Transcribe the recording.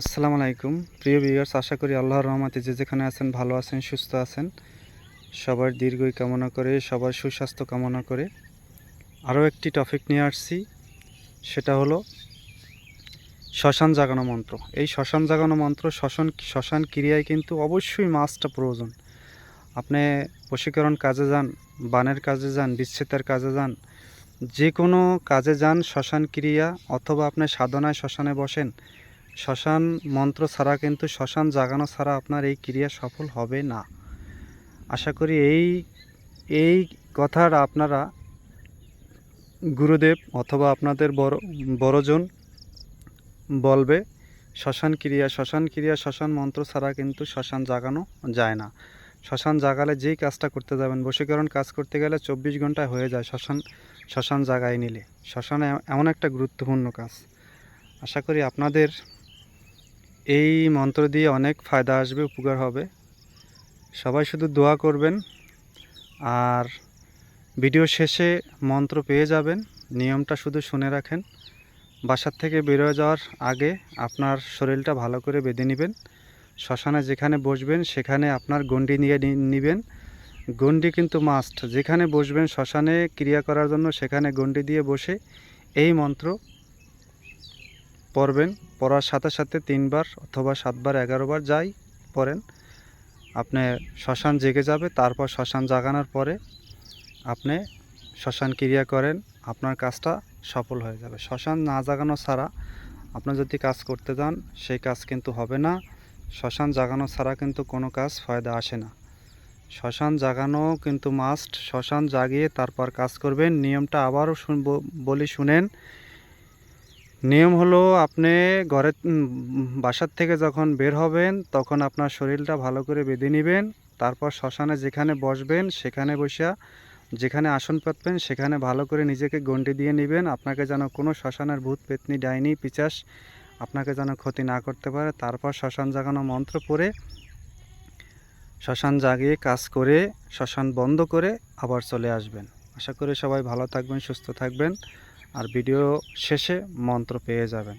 আসসালামু আলাইকুম। প্রিয় ভিউয়ার্স, আশা করি আল্লাহর রহমতে যে যেখানে আছেন, ভালো আছেন, সুস্থ আছেন। সবার দীর্ঘই কামনা করে, সবার সুস্বাস্থ্য কামনা করে আরও একটি টপিক নিয়ে আসছি। সেটা হলো শ্মশান জাগানো মন্ত্র। এই শ্মশান জাগানো মন্ত্র, শ্মশান শ্মশান ক্রিয়ায় কিন্তু অবশ্যই মাছটা প্রয়োজন। আপনি বশীকরণ কাজে যান, বানের কাজে যান, বিচ্ছেদের কাজে যান যে কোনো কাজে যান, শ্মশান ক্রিয়া অথবা আপনি সাধনায় শ্মশানে বসেন শ্মশান মন্ত্র ছাড়া কিন্তু শ্মশান জাগানো ছাড়া আপনার এই ক্রিয়া সফল হবে না। আশা করি এই এই কথার আপনারা গুরুদেব অথবা আপনাদের বড়, বড়জন বলবে, শ্মশান ক্রিয়া শ্মশান ক্রিয়া, শ্মশান মন্ত্র ছাড়া কিন্তু শ্মশান জাগানো যায় না। শ্মশান জাগালে যেই কাজটা করতে যাবেন, বশীকরণ কাজ করতে গেলে চব্বিশ ঘন্টায় হয়ে যায় শ্মশান শ্মশান জাগায় নিলে। শ্মশান এমন একটা গুরুত্বপূর্ণ কাজ। আশা করি আপনাদের এই মন্ত্র দিয়ে অনেক ফায়দা আসবে, উপকার হবে। সবাই শুধু দোয়া করবেন আর ভিডিও শেষে মন্ত্র পেয়ে যাবেন। নিয়মটা শুধু শুনে রাখেন। বাসার থেকে বেরোয় যাওয়ার আগে আপনার শরীরটা ভালো করে বেঁধে নেবেন। শ্মশানে যেখানে বসবেন, সেখানে আপনার গন্ডি নিয়ে নিবেন। গন্ডি কিন্তু মাস্ট যেখানে বসবেন, শ্মশানে ক্রিয়া করার জন্য সেখানে গন্ডি দিয়ে বসে এই মন্ত্র পড়বেন, পড়ার সাথে সাথে তিনবার অথবা সাতবার, এগারোবার যাই পড়েন। আপনি শ্মশান জেগে যাবে, তারপর শ্মশান জাগানোর পরে আপনি শ্মশান ক্রিয়া করেন, আপনার কাজটা সফল হয়ে যাবে। শ্মশান না জাগানো ছাড়া আপনি যদি কাজ করতে যান, সেই কাজ কিন্তু হবে না। শ্মশান জাগানো ছাড়া কিন্তু কোনো কাজ ফায়দা আসে না। শ্মশান জাগানো কিন্তু মাস্ট। শ্মশান জাগিয়ে তারপর কাজ করবেন। নিয়মটা আবারও বলি শুনেন নিয়ম হলো আপনি ঘরে উম, বাসার থেকে যখন বের হবেন তখন আপনার শরীরটা ভালো করে বেঁধে নেবেন। তারপর শ্মশানে যেখানে বসবেন সেখানে বসিয়া যেখানে আসন পাতবেন সেখানে ভালো করে নিজেকে গন্ডি দিয়ে নেবেন। আপনাকে যেন কোনো শ্মশানের ভূত পেতনি ডাইনি পিচাস আপনাকে যেন ক্ষতি না করতে পারে। তারপর শ্মশান জাগানো মন্ত্র পড়ে শ্মশান জাগিয়ে কাজ করে শ্মশান বন্ধ করে আবার চলে আসবেন। আশা করি সবাই ভালো থাকবেন সুস্থ থাকবেন। আর ভিডিও শেষে মন্ত্র পেয়ে যাবেন।